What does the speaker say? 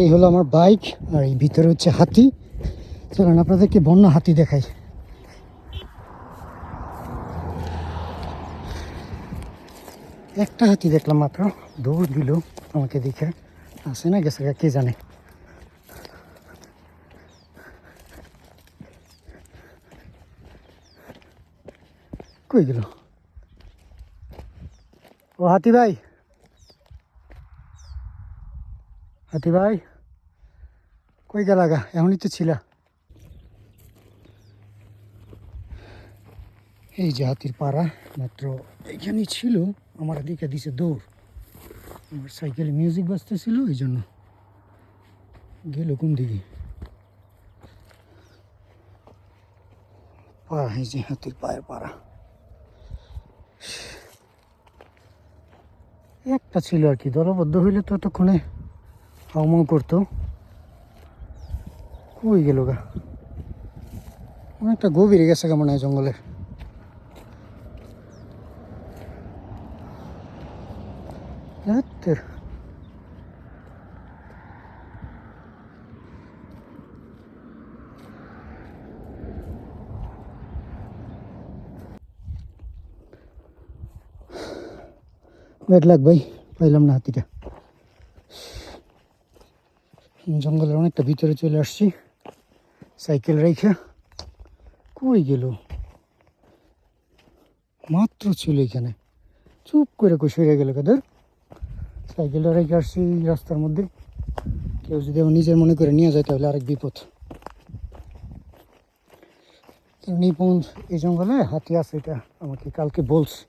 এই হলো আমার বাইক, আর এই ভিতরে হচ্ছে হাতি। চলেন, আপনাদেরকে বন্য হাতি দেখাই। একটা হাতি দেখলাম মাত্র, দৌড় দিল আমাকে দেখে। আসে না গেছে কে জানে? কই গেল? ও হাতি ভাই হাতি ভাই, কই গেলা গা? এমনই তো ছিলা। এই যে হাতির পাড়া, মাত্র এখানেই ছিল, আমার দিকে দিছে দৌড়। আমার সাইকেলে মিউজিক বাজতেছিল, এই জন্য গেল কোন দিকে? পা, এই যে হাতির পায়ের পাড়া। একটা ছিল আর কি, দলবদ্ধ হইলে তো এতক্ষণে হাউমাউ করতো কই গেল গা অনেকটা গভীরে গেছে কেমন হয় জঙ্গলে ধ্যাত্তের। ব্যাড লাগ ভাই পাইলাম না হাতিটা জঙ্গলের অনেকটা ভিতরে চলে আসছি। সাইকেল রেখে কই গেল? মাত্র ছিল এখানে। চুপ করে সরে গেল কাদের? সাইকেলটা রেখে আসছি রাস্তার মধ্যে। কেউ যদি নিজের মনে করে নিয়ে যায় তাহলে আরেক বিপদ। এই এই জঙ্গলে হাতি আছে এটা আমাকে কালকে বলছে।